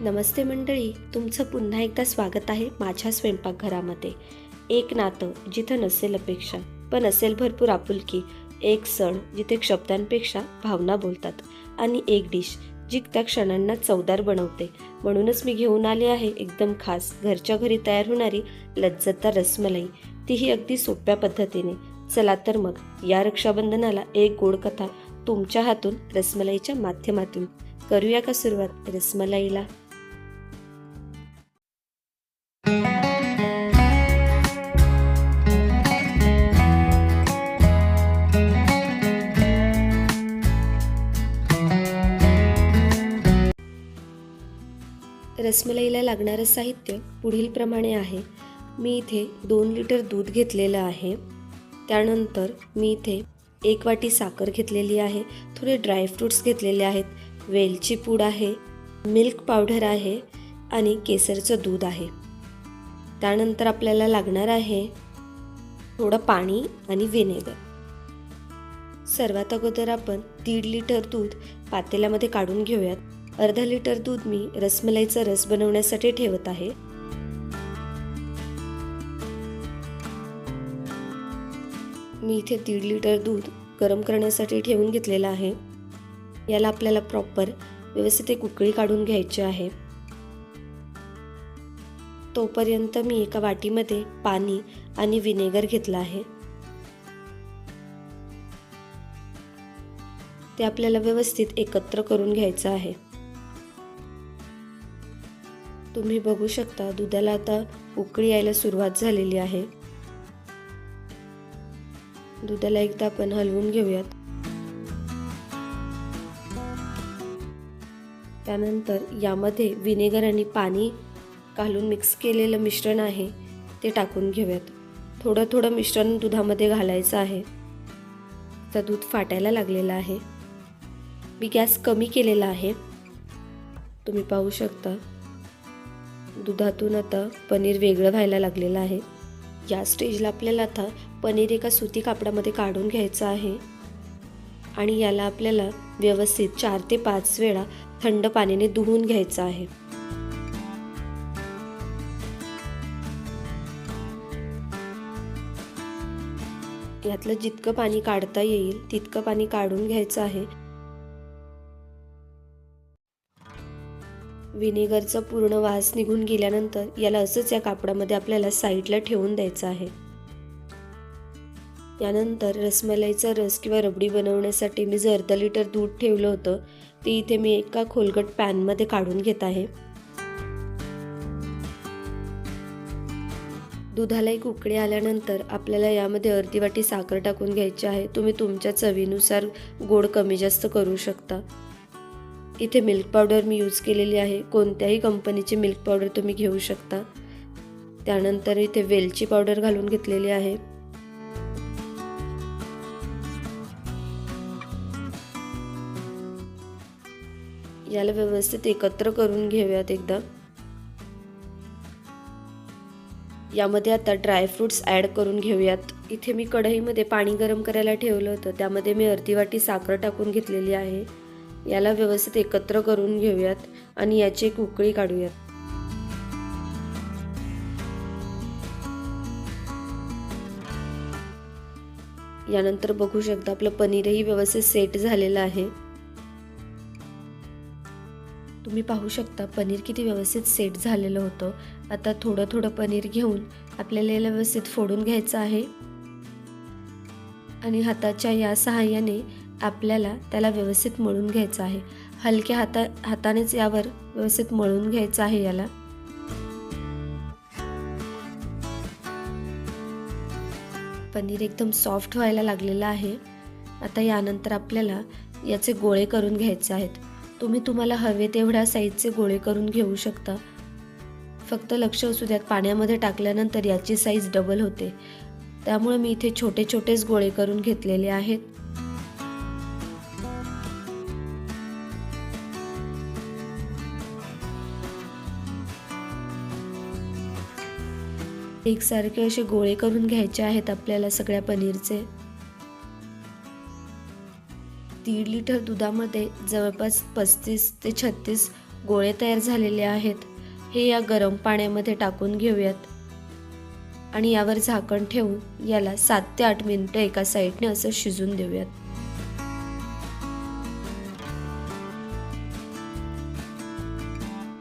नमस्ते मंडळी तुमचं पुन्हा एकदा स्वागत आहे माझ्या स्वयंपाकघरामध्ये. एक नातं जिथं नसेल अपेक्षा पण असेल भरपूर आपुलकी एक सण जिथे शब्दांपेक्षा भावना बोलतात आणि एक डिश जी त्या क्षणांना चवदार बनवते. म्हणूनच मी घेऊन आले आहे एकदम खास घरच्या घरी तयार होणारी लज्जतदार रसमलाई. तीही अगदी सोप्या पद्धतीने. चला तर मग या रक्षाबंधनाला एक गोड कथा तुमच्या हातून रसमलाईच्या माध्यमातून करूया का सुरुवात रसमलाईला? रसमलाईला लागणारं साहित्य पुढील प्रमाणे आहे. मी इथे दोन लिटर दूध घेतलेलं आहे. त्यानंतर मी इथे एक वाटी साखर घेतलेली आहे. थोडे ड्रायफ्रूट्स घेतलेले आहेत. वेलची पूड आहे. मिल्क पावडर आहे. आणि केसरचं दूध आहे. त्यानंतर आपल्याला लागणार आहे थोडं पाणी आणि व्हिनेगर. सर्वात अगोदर आपण दीड लिटर दूध पातेल्यामध्ये काढून घेऊयात. अर्धा लिटर दूध मी रसमलाईचा रस बनवण्यासाठी ठेवत आहे. मी इथे दीड लिटर दूध गरम करण्यासाठी ठेवून घेतलेलं आहे. याला आपल्याला प्रॉपर व्यवस्थित एक उकळी काढून घ्यायची आहे. तोपर्यंत मी एका वाटीमध्ये पाणी आणि विनेगर घेतलं आहे. ते आपल्याला व्यवस्थित एकत्र करून घ्यायचं आहे. तुम्ही बघू शकता दुधाला आता उकळी यायला सुरुवात झालेली आहे. दुधाला एकदा आपण हलवून घेऊयात. त्यानंतर यामध्ये विनेगर आणि पाणी घालून मिक्स केलेलं मिश्रण आहे ते टाकून घेऊयात. थोडं थोडं मिश्रण दुधामध्ये घालायचं आहे. तर दूध फाटायला लागलेलं आहे. मी गॅस कमी केलेला आहे. तुम्ही पाहू शकता. दुधातून आता पनीर वेगळं व्हायला लागलेलं आहे. या स्टेजला आपल्याला आता पनीर एका सुती कापडामध्ये काढून घ्यायचं आहे. आणि याला आपल्याला व्यवस्थित चार ते पाच वेळा थंड पाण्याने धुवून घ्यायचं आहे. यातलं जितकं पाणी काढता येईल तितकं पाणी काढून घ्यायचं आहे. व्हिनेगरचा पूर्ण वास निघून गेल्यानंतर याला असंच या कापडामध्ये आपल्याला साईडला ठेवून द्यायचं आहे. यानंतर रसमलाईचा रस किंवा रबडी बनवण्यासाठी मी जे अर्धा लिटर दूध ठेवलं होतं ते इथे मी एका खोलगट पॅनमध्ये काढून घेत आहे. दुधाला एक उकडी आल्यानंतर आपल्याला यामध्ये अर्धी वाटी साखर टाकून घ्यायची आहे. तुम्ही तुमच्या चवीनुसार गोड कमी जास्त करू शकता. इथे मिल्क पावडर मी यूज केलेली आहे. कोणत्याही कंपनीची मिल्क पावडर तुम्ही घेऊ शकता. त्यानंतर इथे वेलची पावडर घालून घेतलेली आहे. याला व्यवस्थित एकत्र करून घेऊयात एकदा. यामध्ये आता ड्रायफ्रूट्स ॲड करून घेऊयात. इथे मी कढईमध्ये पाणी गरम करायला ठेवलं होतं. त्यामध्ये मी अर्धी वाटी साखर टाकून घेतलेली आहे. याला व्यवस्थित एकत्र करून घेऊयात आणि याची एक उकळी काढूयात. यानंतर बघू शकता आपलं पनीरही व्यवस्थित सेट झालेलं आहे. तुम्ही पाहू शकता पनीर किती व्यवस्थित सेट झालेलं होतं. आता थोडं थोडं पनीर घेऊन आपल्याला याला व्यवस्थित फोडून घ्यायचं आहे. आणि हाताच्या या सहाय्याने आपल्याला त्याला व्यवस्थित मळून घ्यायचं आहे. हलक्या हाता हातानेच यावर व्यवस्थित मळून घ्यायचं आहे याला. पनीर एकदम सॉफ्ट व्हायला लागलेलं आहे. आता यानंतर आपल्याला याचे गोळे करून घ्यायचे आहेत. तुम्ही तुम्हाला हवे तेवढ्या साईजचे गोळे करून घेऊ शकता. फक्त लक्ष असू द्यात पाण्यामध्ये टाकल्यानंतर याची साईज डबल होते. त्यामुळे मी इथे छोटे छोटेच गोळे करून घेतलेले आहेत. एकसारखे असे गोळे करून घ्यायचे आहेत आपल्याला सगळ्या पनीरचे. दीड लिटर दुधामध्ये जवळपास पस्तीस ते छत्तीस गोळे तयार झालेले आहेत. हे या गरम पाण्यामध्ये टाकून घेऊयात. आणि यावर झाकण ठेवून याला सात ते आठ मिनटं एका साईडने असं शिजून देऊयात.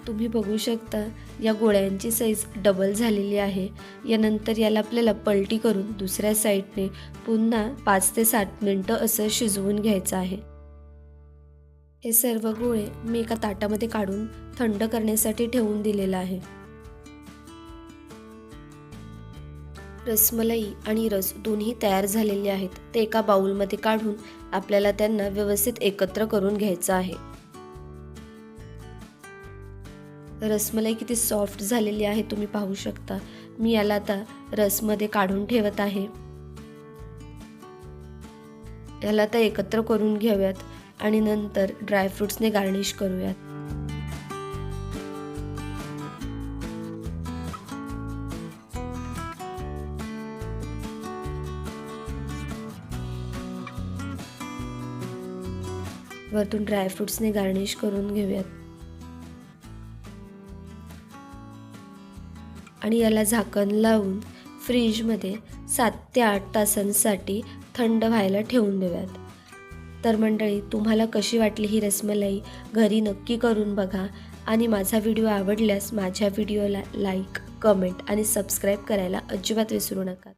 तुम्ही बघू शकता या गोळ्यांची साईज डबल झालेली आहे. यानंतर याला आपल्याला पलटी करून दुसऱ्या साईडने पुन्हा पाच ते सात मिनटं असं शिजवून घ्यायचं आहे. हे सर्व गोळे मी एका ताटामध्ये काढून थंड करण्यासाठी ठेवून दिलेलं आहे. रसमलाई आणि रस दोन्ही तयार झालेले आहेत. ते एका बाउलमध्ये काढून आपल्याला त्यांना व्यवस्थित एकत्र करून घ्यायचं आहे. रसमलाई किती सॉफ्ट झालेली आहे तुम्ही पाहू शकता. मी याला आता रसमध्ये काढून ठेवत आहे. याला आता एकत्र करून घेऊयात आणि नंतर ड्रायफ्रुट्सने गार्निश करूयात. वरतून ड्रायफ्रुट्सने गार्निश करून घेऊयात. आणि याला झाकण लावून फ्रीजमध्ये सात ते आठ तासांसाठी थंड व्हायला ठेवून देऊयात. तर मंडळी तुम्हाला कशी वाटली ही रसमलाई? घरी नक्की करून बघा आणि माझा व्हिडिओ आवडल्यास माझ्या व्हिडिओला लाईक कमेंट आणि सबस्क्राईब करायला अजिबात विसरू नका.